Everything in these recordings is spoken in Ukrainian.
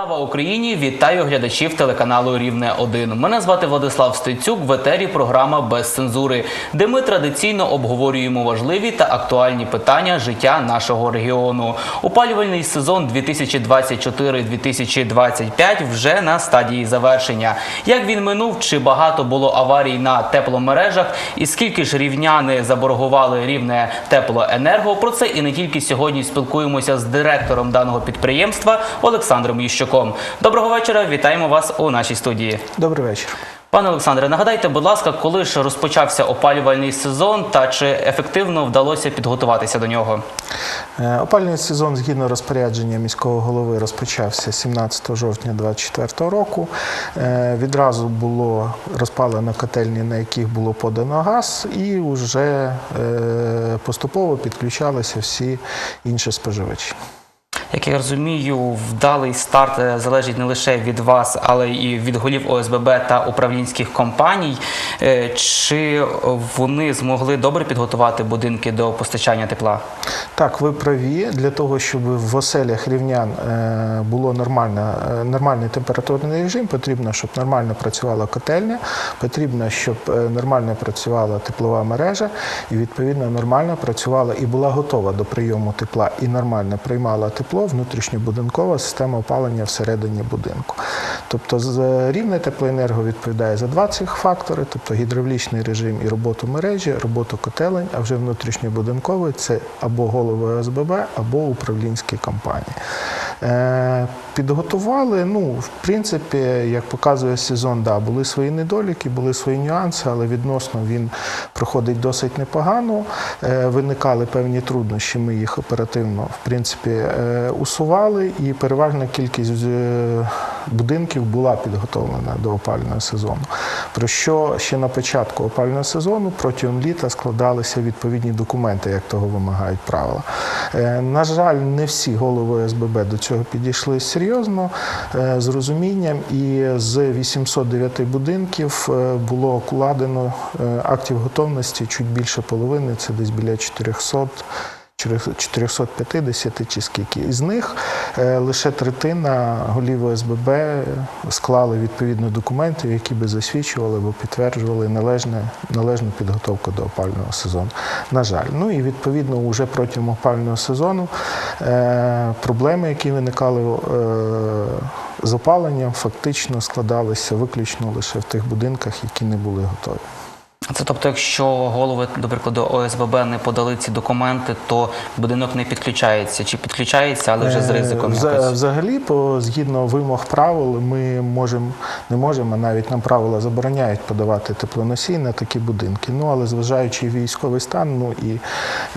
Слава Україні! Вітаю глядачів телеканалу Рівне 1 Мене звати Владислав Стецюк. В етері програма без цензури, де ми традиційно обговорюємо важливі та актуальні питання життя нашого регіону. Опалювальний сезон 2024-2025 вже на стадії завершення. Як він минув, чи багато було аварій на тепломережах, і скільки ж рівняни заборгували рівне теплоенерго? Про це і не тільки сьогодні спілкуємося з директором даного підприємства Олександром Ющуком. Доброго вечора, вітаємо вас у нашій студії. Добрий вечір. Пане Олександре, нагадайте, будь ласка, коли ж розпочався опалювальний сезон та чи ефективно вдалося підготуватися до нього? Е, Опальний сезон згідно розпорядження міського голови розпочався 17 жовтня 2024 року. Е, Відразу було розпалено котельні, на яких було подано газ, і вже е, поступово підключалися всі інші споживачі. Як я розумію, вдалий старт е, залежить не лише від вас, але і від голів ОСББ та управлінських компаній. Е, Чи вони змогли добре підготувати будинки до постачання тепла? Так, ви праві. Для того, щоб в оселях рівнян е, було нормально, нормальний температурний режим, потрібно, щоб нормально працювала котельня, потрібно, щоб нормально працювала теплова мережа, і відповідно нормально працювала і була готова до прийому тепла, і нормально приймала тепло внутрішньобудинкова система опалення всередині будинку. Тобто рівне теплоенерго відповідає за два цих фактори, тобто гідравлічний режим і роботу мережі, роботу котелень, а вже внутрішньобудинковий це або голови ОСББ, або управлінські компанії. Е, Підготували, ну, в принципі, як показує сезон, да, були свої недоліки, були свої нюанси, але відносно він проходить досить непогано. Е, Виникали певні труднощі, ми їх оперативно в принципі е, усували, і переважна кількість будинків була підготовлена до опалювального сезону. Про що ще на початку опалювального сезону протягом літа складалися відповідні документи, як того вимагають правила. На жаль, не всі голови СББ до цього підійшли серйозно, е, з розумінням, і з 809 будинків е, було укладено е, актів готовності чуть більше половини, це десь біля 400 450 чи скільки. Із них е, лише третина голів ОСББ склали відповідно документи, які би засвідчували або підтверджували належне, належну підготовку до опального сезону. На жаль, ну і відповідно вже протягом опального сезону е, проблеми, які виникали е, з опаленням, фактично складалися виключно лише в тих будинках, які не були готові. Це тобто, якщо голови, до прикладу, ОСББ не подали ці документи, то будинок не підключається чи підключається, але вже з ризиком Е, якось. Взагалі, по згідно вимог правил, ми можемо не можемо, навіть нам правила забороняють подавати теплоносій на такі будинки. Ну але зважаючи військовий стан, ну і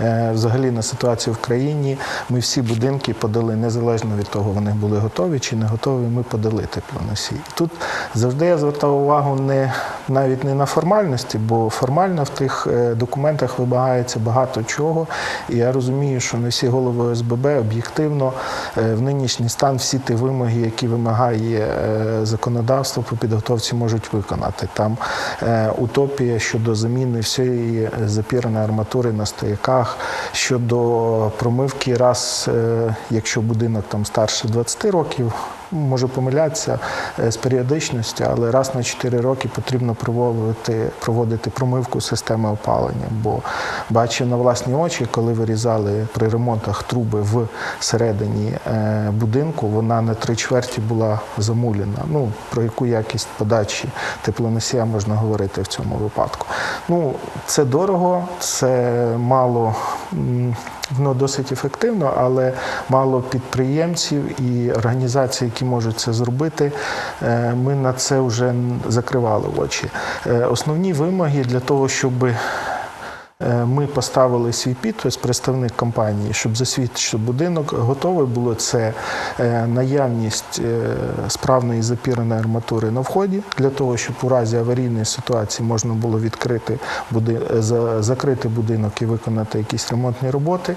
е, взагалі на ситуацію в країні, ми всі будинки подали незалежно від того, вони були готові чи не готові. Ми подали теплоносій. Тут завжди я звертав увагу не навіть не на формальності, бо формально в тих е, документах вимагається багато чого. І я розумію, що не всі голови ОСББ об'єктивно е, в нинішній стан всі ті вимоги, які вимагає е, законодавство по підготовці, можуть виконати. Там утопія щодо заміни всієї запірної арматури на стояках, щодо промивки раз, якщо будинок там старше 20 років. Може помилятися е, з періодичністю, але раз на 4 роки потрібно проводити, проводити промивку системи опалення. Бо бачив на власні очі, коли вирізали при ремонтах труби в середині е, будинку, вона на три чверті була замулена. Ну про яку якість подачі теплоносія можна говорити в цьому випадку. Ну це дорого, це мало. Воно досить ефективно, але мало підприємців і організацій, які можуть це зробити. Е, Ми на це вже закривали очі. Е, Основні вимоги для того, щоб Е, Ми поставили свій підпис, представник компанії, щоб засвідчити, будинок готовий було. Це е, наявність е, справної запіреної арматури на вході, для того, щоб у разі аварійної ситуації можна було відкрити е, закрити будинок і виконати якісь ремонтні роботи.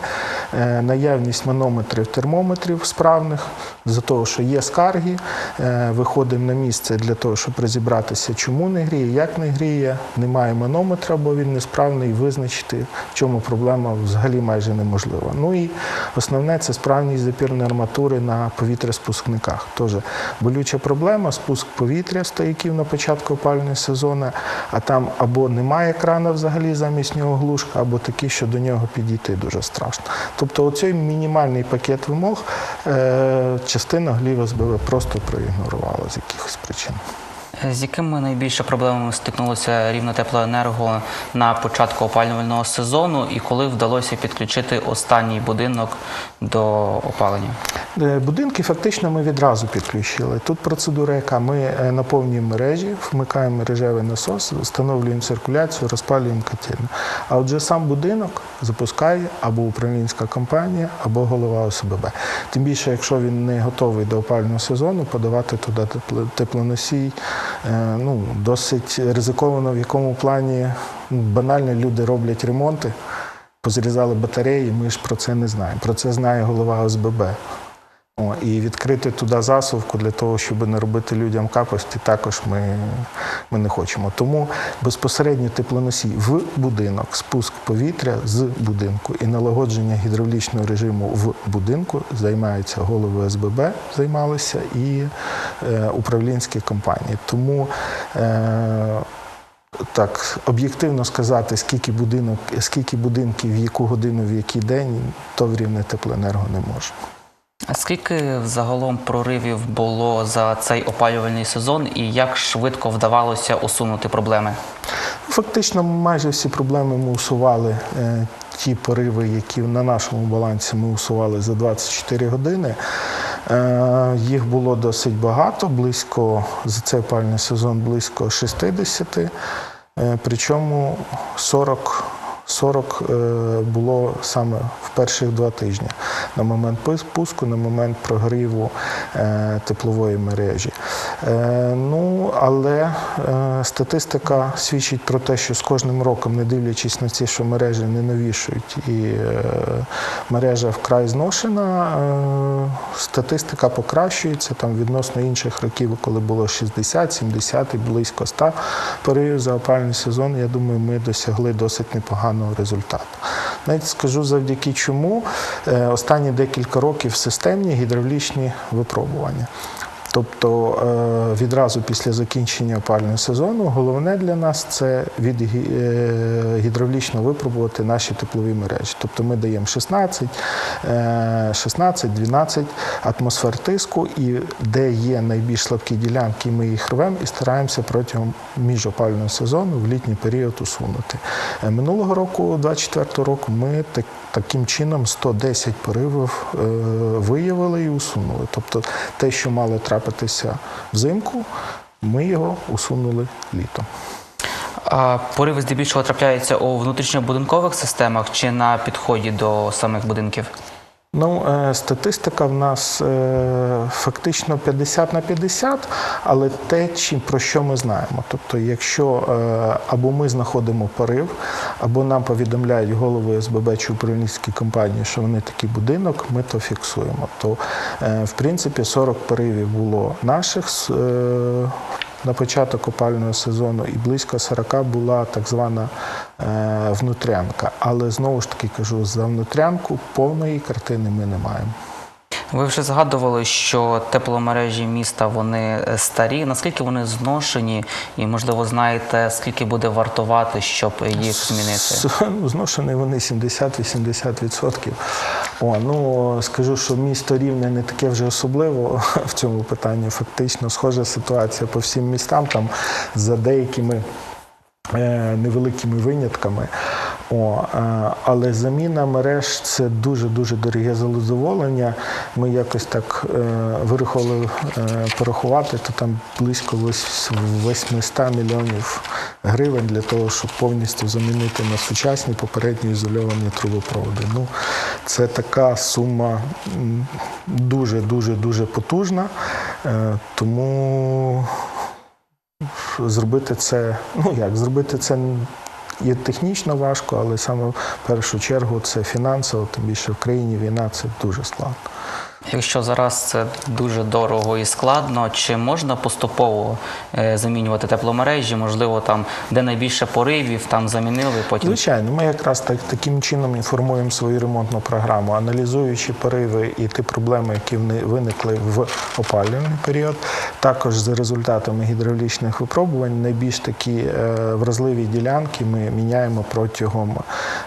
Е, Наявність манометрів, термометрів справних, за того, що є скарги, е, виходимо на місце для того, щоб розібратися, чому не гріє, як не гріє, немає манометра, бо він несправний, визначити визначити, в чому проблема взагалі майже неможлива. Ну і основне це справність запірної арматури на повітряспускниках. Теж болюча проблема, спуск повітря стояків на початку опалювального сезону, а там або немає крана взагалі замість нього глушка, або такий, що до нього підійти дуже страшно. Тобто оцей мінімальний пакет вимог е, частина глів СБВ просто проігнорувала з якихось причин. З якими найбільше проблемами стикнулося рівно теплоенерго на початку опалювального сезону, і коли вдалося підключити останній будинок до опалення? Е, Будинки фактично ми відразу підключили. Тут процедура, яка ми е, наповнюємо мережі, вмикаємо мережевий насос, встановлюємо циркуляцію, розпалюємо котельну. А отже, сам будинок запускає або управлінська компанія, або голова ОСББ. Тим більше, якщо він не готовий до опалювального сезону, подавати туди тепло- теплоносій е, ну, досить ризиковано, в якому плані ну, банально люди роблять ремонти. Позрізали батареї, ми ж про це не знаємо. Про це знає голова ОСББ. І відкрити туди засувку для того, щоб не робити людям капості, також ми, ми не хочемо. Тому безпосередньо теплоносій в будинок, спуск повітря з будинку і налагодження гідравлічного режиму в будинку займаються голови СББ, займалися і е, управлінські компанії. Тому е, так, об'єктивно сказати, скільки будинок, скільки будинків, в яку годину, в який день, то в рівне теплоенерго не може. А скільки загалом проривів було за цей опалювальний сезон, і як швидко вдавалося усунути проблеми? Фактично, майже всі проблеми ми усували. е, Ті пориви, які на нашому балансі ми усували за 24 години. Е, Їх було досить багато, близько за цей опальний сезон близько 60. Е, Причому 40, 40 е, було саме в перших два тижні на момент пуску, на момент прогріву е, теплової мережі. Е, Ну, але статистика свідчить про те, що з кожним роком, не дивлячись на ці, що мережі не новішують і мережа вкрай зношена, статистика покращується там відносно інших років, коли було 60, 70 і близько 100 поривів за опальний сезон. Я думаю, ми досягли досить непоганого результату. Навіть скажу завдяки чому е, останні декілька років системні гідравлічні випробування. Тобто е, відразу після закінчення опального сезону головне для нас це від е, гідравлічно випробувати наші теплові мережі. Тобто ми даємо 16, е, 16, 12 атмосфер тиску, і де є найбільш слабкі ділянки, ми їх рвемо і стараємося протягом міжопального сезону в літній період усунути. Е, Минулого року, 24 року, ми так, таким чином 110 поривів виявили і усунули. Тобто те, що мало трапитися взимку, ми його усунули літом. А пориви здебільшого трапляються у внутрішньобудинкових системах чи на підході до самих будинків? Ну, е, статистика в нас е, фактично 50 на 50, але те, чим про що ми знаємо. Тобто, якщо е, або ми знаходимо порив, або нам повідомляють голови СББ чи управлінські компанії, що вони такий будинок, ми то фіксуємо. То, в принципі, 40 поривів було наших. На початок опального сезону і близько 40 була так звана е, внутрянка. Але знову ж таки кажу, за внутрянку повної картини ми не маємо. Ви вже згадували, що тепломережі міста вони е, старі. Наскільки вони зношені, і можливо знаєте, скільки буде вартувати, щоб їх змінити? Ну, Зношені вони 70-80%. О, ну скажу, що місто Рівне не таке вже особливо в цьому питанні. Фактично схожа ситуація по всім містам, там за деякими е, невеликими винятками. О, е, але заміна мереж це дуже дуже дороге задоволення. Ми якось так е, вирахували е, порахувати, то там близько 800 мільйонів гривень для того, щоб повністю замінити на сучасні попередньо ізольовані трубопроводи. Ну, це така сума дуже дуже потужна. Тому зробити це, ну як, зробити це є технічно важко, але саме в першу чергу це фінансово, тим більше в країні війна це дуже складно. Якщо зараз це дуже дорого і складно, чи можна поступово е, замінювати тепломережі? Можливо, там де найбільше поривів, там замінили, потім Звичайно, ми якраз так, таким чином інформуємо свою ремонтну програму, аналізуючи пориви і ті проблеми, які виникли в опалювальний період. Також за результатами гідравлічних випробувань найбільш такі е, вразливі ділянки ми міняємо протягом,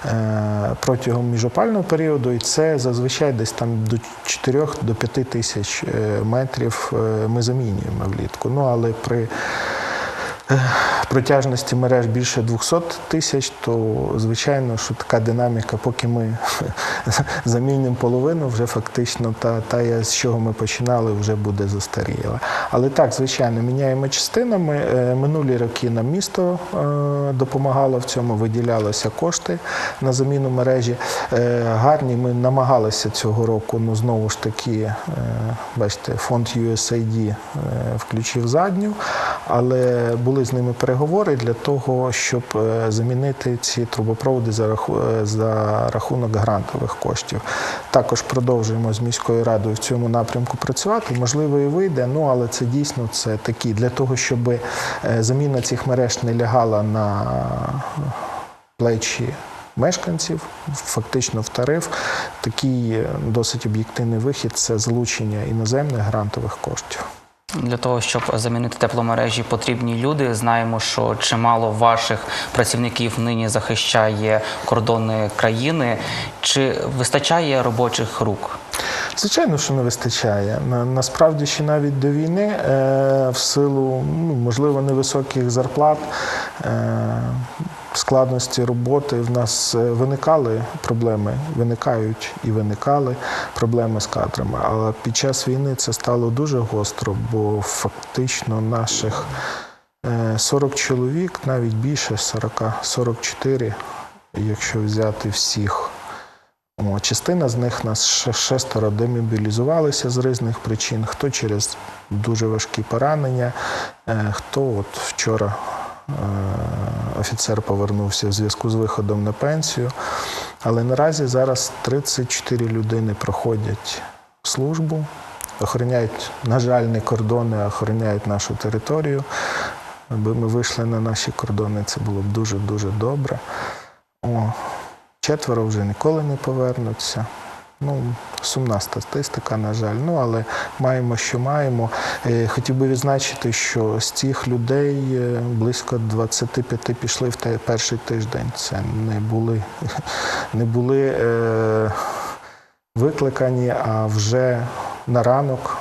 е, протягом міжопального періоду, і це зазвичай десь там до 4 до 5 тисяч е, метрів е, ми замінюємо влітку. Ну але при протяжності мереж більше 200 тисяч, то звичайно, що така динаміка, поки ми замінимо половину, вже фактично та, та з чого ми починали, вже буде застаріла. Але так, звичайно, міняємо частинами. Е, Минулі роки нам місто е, допомагало в цьому, виділялися кошти на заміну мережі. Е, Гарні ми намагалися цього року, ну знову ж таки, бачите, фонд USAID включив задню, але були з ними переговори для того, щоб е, замінити ці трубопроводи за, е, за рахунок грантових коштів. Також продовжуємо з міською радою в цьому напрямку працювати. Можливо, і вийде, ну але це дійсно це такі для того, щоб е, заміна цих мереж не лягала на плечі. Мешканців фактично в тариф такий досить об'єктивний вихід це залучення іноземних грантових коштів. Для того, щоб замінити тепломережі, потрібні люди. Знаємо, що чимало ваших працівників нині захищає кордони країни. Чи вистачає робочих рук? Звичайно, що не вистачає. Насправді ще навіть до війни, е, в силу ну, можливо невисоких зарплат, е, складності роботи в нас е, виникали проблеми, виникають і виникали проблеми з кадрами. Але під час війни це стало дуже гостро, бо фактично наших е, 40 чоловік, навіть більше 40, 44, якщо взяти всіх. Частина з них нас шестеро демобілізувалися з різних причин, хто через дуже важкі поранення, е, хто от вчора е, офіцер повернувся в зв'язку з виходом на пенсію. Але наразі зараз 34 людини проходять службу, охороняють, на жаль, не кордони, а охороняють нашу територію. Аби ми вийшли на наші кордони, це було б дуже-дуже добре. О, четверо вже ніколи не повернуться. Ну, сумна статистика, на жаль. Ну, але маємо, що маємо. Е, Хотів би відзначити, що з цих людей е, близько 25 пішли в перший тиждень. Це не були, не були е, викликані, а вже на ранок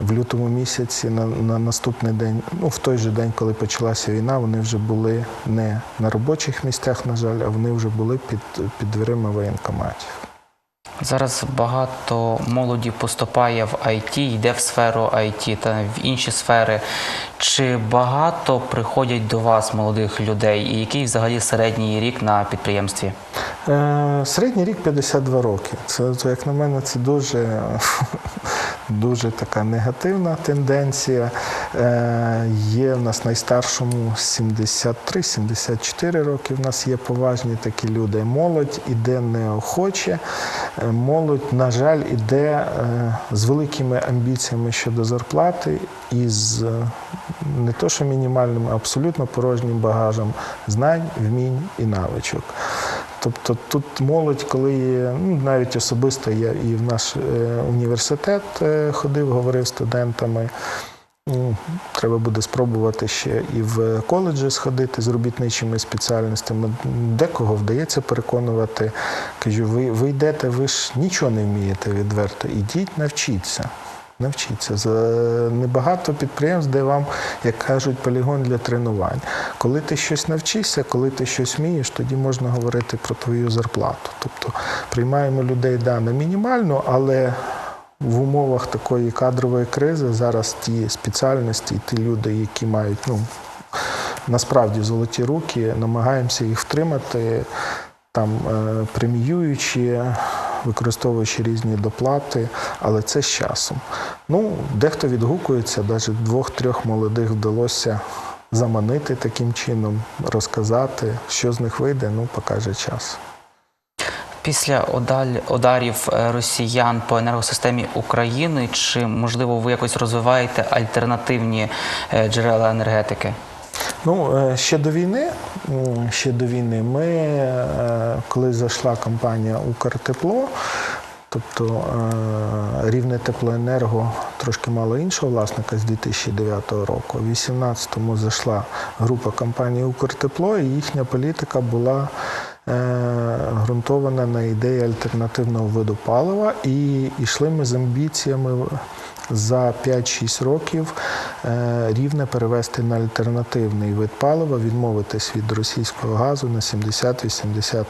в лютому місяці на, на наступний день, ну в той же день, коли почалася війна, вони вже були не на робочих місцях, на жаль, а вони вже були під, під дверима воєнкоматів. Зараз багато молоді поступає в IT, йде в сферу IT та в інші сфери. Чи багато приходять до вас молодих людей? І який взагалі середній рік на підприємстві? Е, середній рік 52 роки. Це, як на мене, це дуже, дуже така негативна тенденція. Е, є в нас найстаршому 73-74 роки. В нас є поважні такі люди. Молодь іде неохоче. Е, Молодь, на жаль, іде з великими амбіціями щодо зарплати і з не то, що мінімальним, а абсолютно порожнім багажем знань, вмінь і навичок. Тобто тут молодь, коли ну, навіть особисто я і в наш е, університет е, ходив, говорив студентами. Ну, Треба буде спробувати ще і в коледжі сходити з робітничими спеціальностями. Декого вдається переконувати. Кажу, ви, ви йдете, ви ж нічого не вмієте відверто. Ідіть, навчіться. Навчіться. За небагато підприємств, де вам, як кажуть, полігон для тренувань. Коли ти щось навчишся, коли ти щось вмієш, тоді можна говорити про твою зарплату. Тобто приймаємо людей да, на мінімальну, але в умовах такої кадрової кризи зараз ті спеціальності, ті люди, які мають ну, насправді золоті руки, намагаємося їх втримати, там е, преміюючи, використовуючи різні доплати, але це з часом. Ну, дехто відгукується, навіть двох-трьох молодих вдалося заманити таким чином, розказати, що з них вийде, ну покаже час. Після ударів е, росіян по енергосистемі України, чи можливо ви якось розвиваєте альтернативні е, джерела енергетики? Ну, е, ще до війни, ще до війни ми, е, коли зайшла компанія Укртепло, тобто е, рівне теплоенерго трошки мало іншого власника з 2009 року. У 2018-му зайшла група компанії Укртепло, і їхня політика була ґрунтована на ідеї альтернативного виду палива. І йшли ми з амбіціями за 5-6 років е, рівне перевести на альтернативний вид палива, відмовитись від російського газу на 70-80%.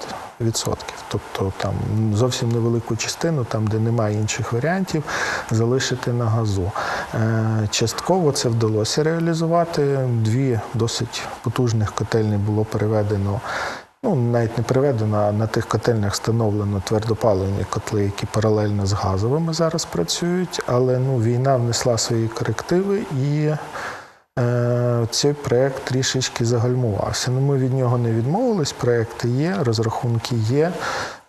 Тобто там зовсім невелику частину, там де немає інших варіантів, залишити на газу. Е, Частково це вдалося реалізувати. Дві досить потужних котельні було переведено. Ну, навіть не переведено, а на тих котельнях встановлено твердопаливні котли, які паралельно з газовими зараз працюють. Але ну, війна внесла свої корективи і е, цей проєкт трішечки загальмувався. Ну, ми від нього не відмовились, проєкти є, розрахунки є.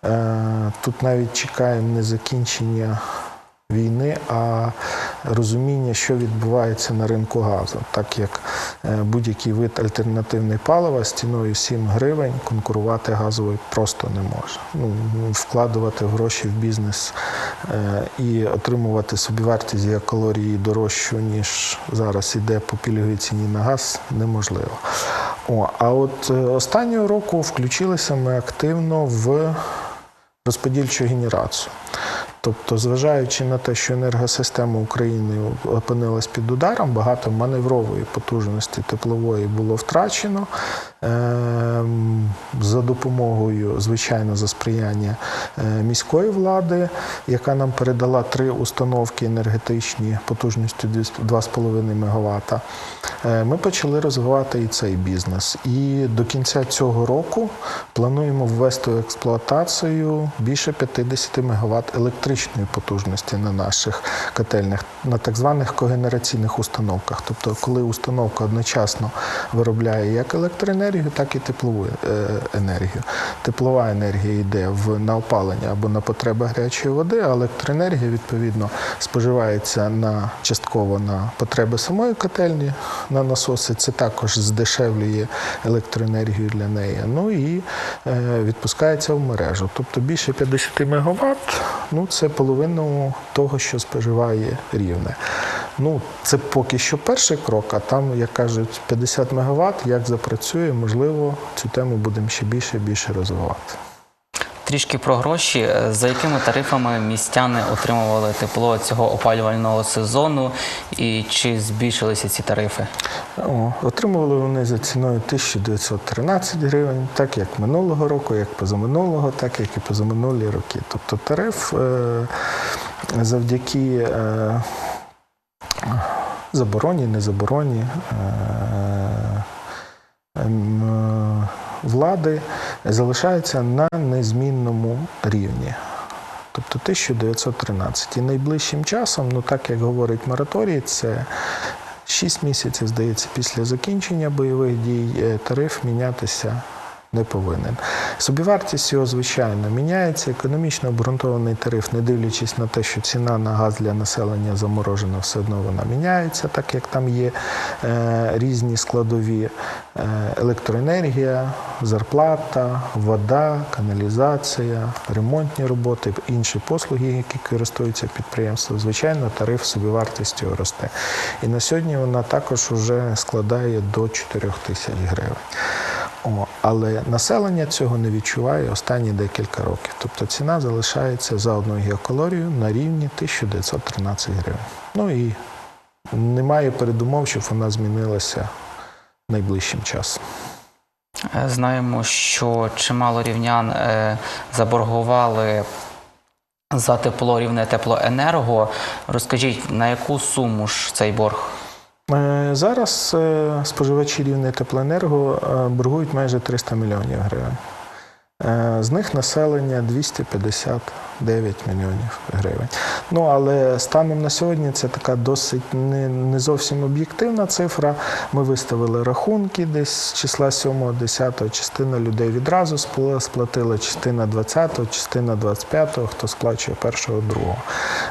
Е, тут навіть чекаємо не закінчення війни, а розуміння, що відбувається на ринку газу, так як е, будь-який вид альтернативної палива ціною 7 гривень конкурувати газовою просто не може. Ну, вкладувати гроші в бізнес е, і отримувати собівартість за калорії дорожчу, ніж зараз іде по пільговій ціні на газ, неможливо. О, а от е, останнього року включилися ми активно в розподільчу генерацію. Тобто, зважаючи на те, що енергосистема України опинилась під ударом, багато маневрової потужності теплової було втрачено. Ем, За допомогою, звичайно, за сприяння е, міської влади, яка нам передала три установки енергетичні потужністю 2,5 МВт, е, ми почали розвивати і цей бізнес. І до кінця цього року плануємо ввести в експлуатацію більше 50 МВт електричної потужності на наших котельнях, на так званих когенераційних установках. Тобто, коли установка одночасно виробляє як електроенергію, так і теплову е, енергію. Теплова енергія йде на опалення або на потреби гарячої води, а електроенергія відповідно споживається частково на потреби самої котельні на насоси. Це також здешевлює електроенергію для неї. Ну і е, відпускається в мережу. Тобто більше 50 МВт, ну це половину того, що споживає рівне. Ну, це поки що перший крок, а там, як кажуть, 50 МВт, як запрацює, можливо, цю тему будемо ще більше і більше розвивати. Трішки про гроші. Е, За якими тарифами містяни отримували тепло цього опалювального сезону, і чи збільшилися ці тарифи? О, отримували вони за ціною 1913 гривень, так як минулого року, як позаминулого, так як і позаминулі роки. Тобто тариф е, завдяки забороні, не забороні е, ем, влади залишається на незмінному рівні. Тобто 1913. І найближчим часом, ну так як говорить мораторій, це 6 місяців, здається, після закінчення бойових дій е, тариф мінятися не повинен. Собівартість його, звичайно, міняється. Економічно обґрунтований тариф, не дивлячись на те, що ціна на газ для населення заморожена, все одно вона міняється, так як там є е, різні складові е, електроенергія, зарплата, вода, каналізація, ремонтні роботи, інші послуги, які користуються підприємство. Звичайно, тариф собівартістю росте. І на сьогодні вона також вже складає до 4 тисяч гривень. О, але населення цього не відчуває останні декілька років. Тобто ціна залишається за одну гігакалорію на рівні 1913 гривень. Ну і немає передумов, щоб вона змінилася найближчим часом. Е, Знаємо, що чимало рівнян е, заборгували за тепло рівне теплоенерго. Розкажіть, на яку суму ж цей борг? Е, Зараз е, споживачі рівне теплоенерго е, боргують майже 300 мільйонів гривень. Е, З них населення 259 мільйонів гривень. Ну але станом на сьогодні це така досить не, не зовсім об'єктивна цифра. Ми виставили рахунки десь з числа 7-10, частина людей відразу сплатила, частина 20-го, частина 25-го, хто сплачує першого, другого.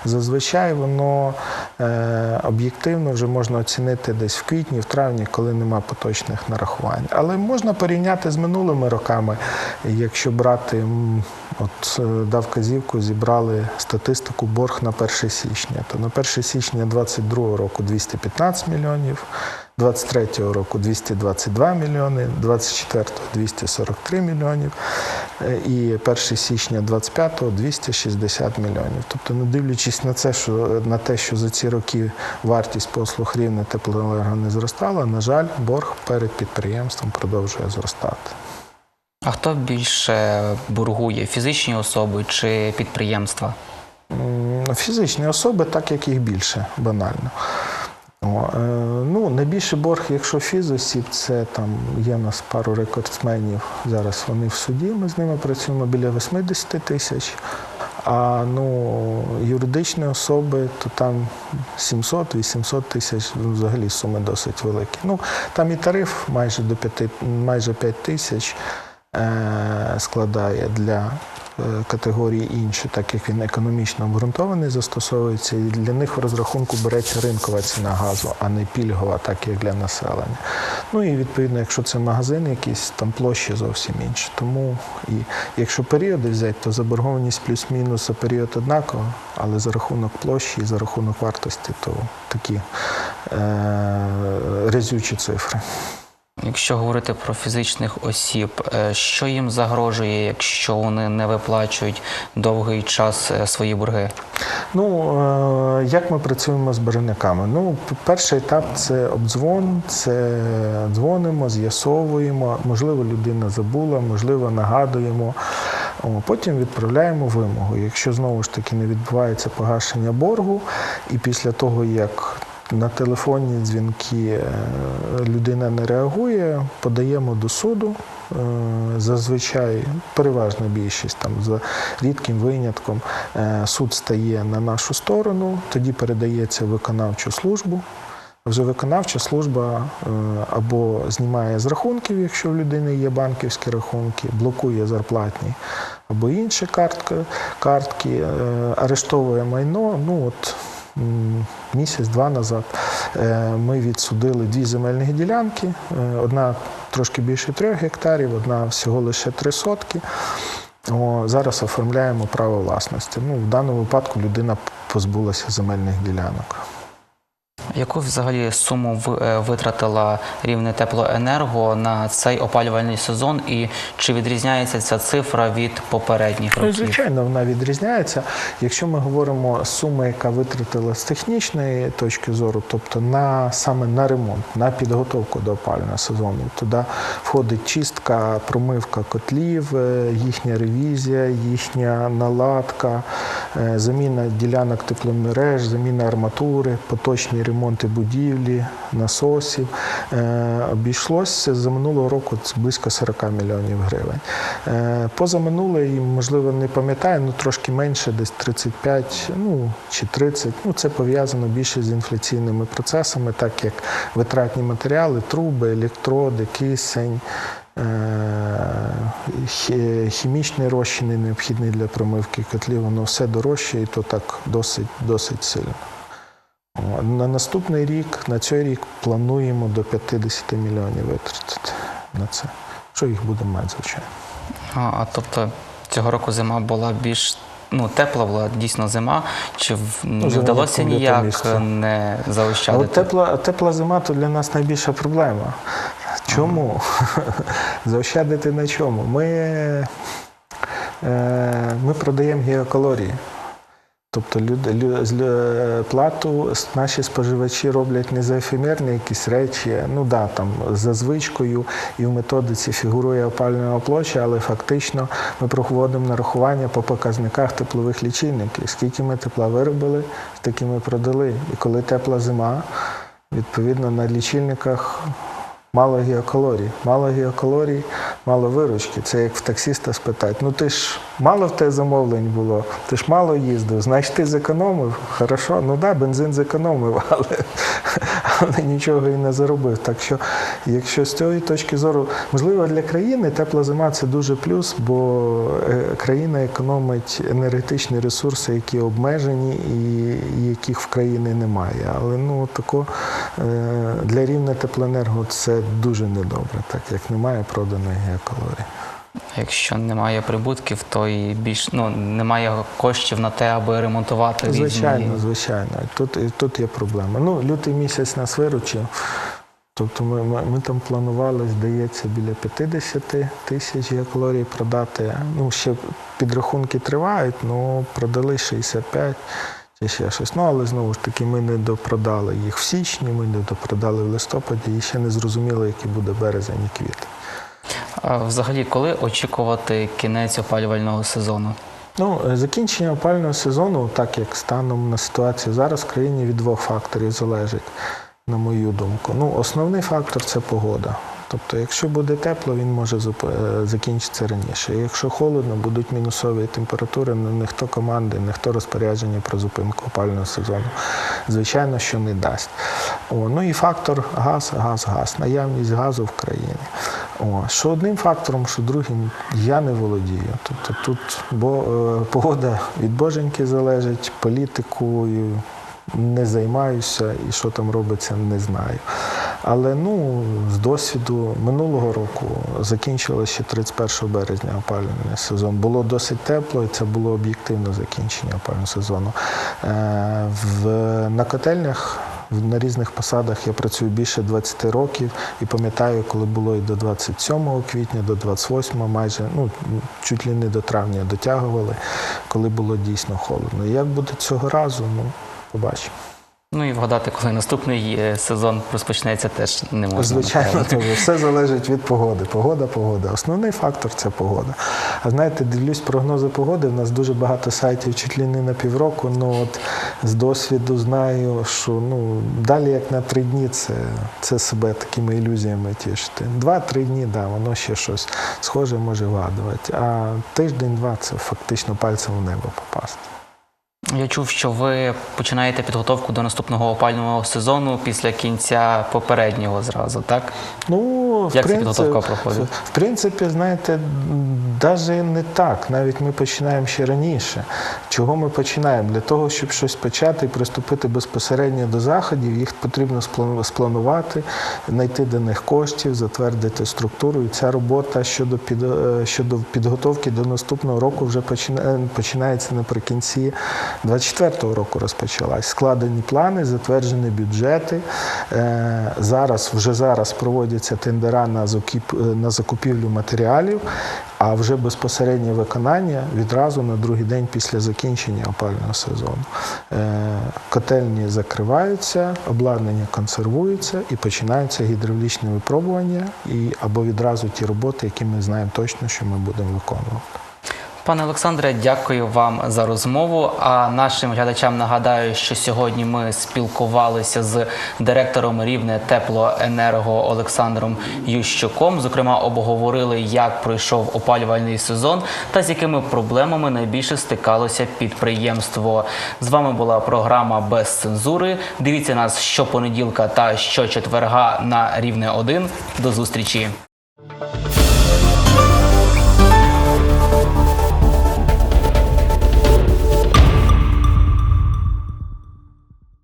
Зазвичай воно е, об'єктивно вже можна оцінити десь в квітні, в травні, коли нема поточних нарахувань. Але можна порівняти з минулими роками. Якщо брати, от е, дав казівку, зібрали статистику борг на 1 січня, то на 1 січня 2022 року 215 мільйонів. 23-го року 222 мільйони, 24-го 243 мільйонів е, і 1 січня 25-го 260 мільйонів. Тобто, не дивлячись на це, що на те, що за ці роки вартість послуг рівне теплоенерго не зростала, на жаль, борг перед підприємством продовжує зростати. А хто більше боргує фізичні особи чи підприємства? Фізичні особи, так як їх більше, банально. Е, ну, найбільший борг, якщо фізосіб, це там є в нас пару рекордсменів. Зараз вони в суді. Ми з ними працюємо біля 80 тисяч. А ну, юридичні особи, то там 700-800 тисяч, ну, взагалі суми досить великі. Ну, там і тариф майже до 5, майже 5 тисяч складає для е, категорії інші, так як він економічно обґрунтований, застосовується, і для них в розрахунку береться ринкова ціна газу, а не пільгова, так як для населення. Ну і відповідно, якщо це магазин якийсь, там площі зовсім інші. Тому і якщо періоди взяти, то заборгованість плюс-мінус за період однакова, але за рахунок площі і за рахунок вартості, то такі е, резючі цифри. Якщо говорити про фізичних осіб, е, що їм загрожує, якщо вони не виплачують довгий час е, свої борги? Ну, е, як ми працюємо з боржниками? Ну, перший етап це обдзвон, це дзвонимо, з'ясовуємо. Можливо, людина забула, можливо, нагадуємо. Потім відправляємо вимогу. Якщо знову ж таки не відбувається погашення боргу, і після того, як на телефонні дзвінки е, людина не реагує, подаємо до суду. Е, Зазвичай переважна більшість там за рідким винятком е, суд стає на нашу сторону, тоді передається виконавчу службу. Вже виконавча служба або знімає з рахунків, якщо в людини є банківські рахунки, блокує зарплатні або інші картки, картки арештовує майно. Ну от місяць-два назад е, ми відсудили дві земельні ділянки. Е, Одна трошки більше трьох гектарів, одна всього лише три сотки. О, зараз оформляємо право власності. Ну, в даному випадку людина позбулася земельних ділянок. Яку взагалі суму е, витратила рівне теплоенерго на цей опалювальний сезон, і чи відрізняється ця цифра від попередніх Ну, років? звичайно, вона відрізняється. Якщо ми говоримо сума, яка витратила з технічної точки зору, тобто на саме на ремонт, на підготовку до опалювального сезону, туди входить чистка, промивка котлів, е, їхня ревізія, їхня наладка, е, заміна ділянок тепломереж, заміна арматури, поточні ремонти будівлі, насосів. Е, Обійшлося за минулого року близько 40 мільйонів гривень. Е, Позаминулий, можливо, не пам'ятаю, ну трошки менше, десь 35 ну, чи 30. Ну, це пов'язано більше з інфляційними процесами, так як витратні матеріали, труби, електроди, кисень. е, хі- Хімічні розчини необхідні для промивки котлів, воно все дорожче і то так досить, досить сильно. На наступний рік, на цей рік плануємо до 50 мільйонів витратити на це. Що їх будемо мати, звичайно. А, а тобто цього року зима була більш ну, тепла була дійсно зима, чи в- не вдалося ніяк місці? не А от тепла, тепла зима то для нас найбільша проблема. Чому? Заощадити на чому? Ми, е, ми продаємо гігакалорії. Тобто люди, лю- з плату наші споживачі роблять не за ефемерні якісь речі, ну да, там за звичкою і в методиці фігурує опалювальна площа, але фактично ми проводимо нарахування по показниках теплових лічильників. Скільки ми тепла виробили, стільки ми продали. І коли тепла зима, відповідно на лічильниках Мало геокалорій, мало геокалорій, мало виручки. Це як в таксиста спитати. Ну ти ж мало в тебе замовлень було, ти ж мало їздив, значить ти зекономив. Хорошо, ну да, бензин зекономив, але, але нічого і не заробив. Так що, якщо з цієї точки зору, можливо, для країни тепла зима це дуже плюс, бо е, країна економить енергетичні ресурси, які обмежені і яких в країні немає. Але ну тако е, для рівня теплоенерго це дуже недобре, так як немає проданої геокалорії. Якщо немає прибутків, то і більш ну немає коштів на те, аби ремонтувати різні. Звичайно, звичайно. Тут, тут є проблема. Ну, лютий місяць нас виручив. Тобто ми, ми, ми там планували, здається, біля 50 тисяч геокалорій продати. Ну, ще підрахунки тривають, ну продали 65 чи ще щось. Ну, але знову ж таки, ми не допродали їх в січні, ми не допродали в листопаді і ще не зрозуміло, який буде березень і квітень. А взагалі, коли очікувати кінець опалювального сезону? Ну, е, закінчення опального сезону, так як станом на ситуацію зараз, в країні від двох факторів залежить, на мою думку. Ну, основний фактор це погода. Тобто, якщо буде тепло, він може е, закінчитися раніше. Якщо холодно, будуть мінусові температури, ну, ніхто команди, ніхто розпорядження про зупинку опального сезону. Звичайно, що не дасть. О, ну і фактор газ, газ, газ, наявність газу в країні. О, що одним фактором, що другим я не володію. Тобто тут бо, е, погода від боженьки залежить, політикою не займаюся і що там робиться, не знаю. Але ну, з досвіду минулого року закінчилося ще 31 березня опалювальний сезон. Було досить тепло, і це було об'єктивне закінчення опалювального сезону. Е, в, на котельнях на різних посадах я працюю більше 20 років і пам'ятаю, коли було і до 27 квітня, до 28 майже, ну чуть ли не до травня дотягували, коли було дійсно холодно. Як буде цього разу, ну побачимо. Ну і вгадати, коли наступний е, сезон розпочнеться, теж не можна. Звичайно, теж все залежить від погоди. Погода, погода. Основний фактор це погода. А знаєте, дивлюсь прогнози погоди. У нас дуже багато сайтів чуть ли не на півроку. Ну от з досвіду знаю, що ну далі як на три дні це, це себе такими ілюзіями тішити. Два-три дні, да, воно ще щось схоже може вгадувати. А тиждень-два це фактично пальцем в небо попасти. Я чув, що ви починаєте підготовку до наступного опального сезону після кінця попереднього зразу, так? Ну, в Як ця принципі, підготовка проходить? В принципі, знаєте, навіть не так. Навіть ми починаємо ще раніше. Чого ми починаємо? Для того, щоб щось почати і приступити безпосередньо до заходів, їх потрібно спланувати, знайти до них коштів, затвердити структуру. І ця робота щодо під, е, щодо підготовки до наступного року вже починає, починається наприкінці 24-го року розпочалась. Складені плани, затверджені бюджети. Е, Зараз вже зараз проводяться тендера на закуп- на закупівлю матеріалів, а вже безпосереднє виконання відразу на другий день після закінчення опального сезону. Е, Котельні закриваються, обладнання консервується і починаються гідравлічні випробування і або відразу ті роботи, які ми знаємо точно, що ми будемо виконувати. Пане Олександре, дякую вам за розмову. А нашим глядачам нагадаю, що сьогодні ми спілкувалися з директором рівне теплоенерго Олександром Ющуком. Зокрема, обговорили, як пройшов опалювальний сезон та з якими проблемами найбільше стикалося підприємство. З вами була програма без цензури. Дивіться нас щопонеділка та щочетверга на рівне 1. До зустрічі.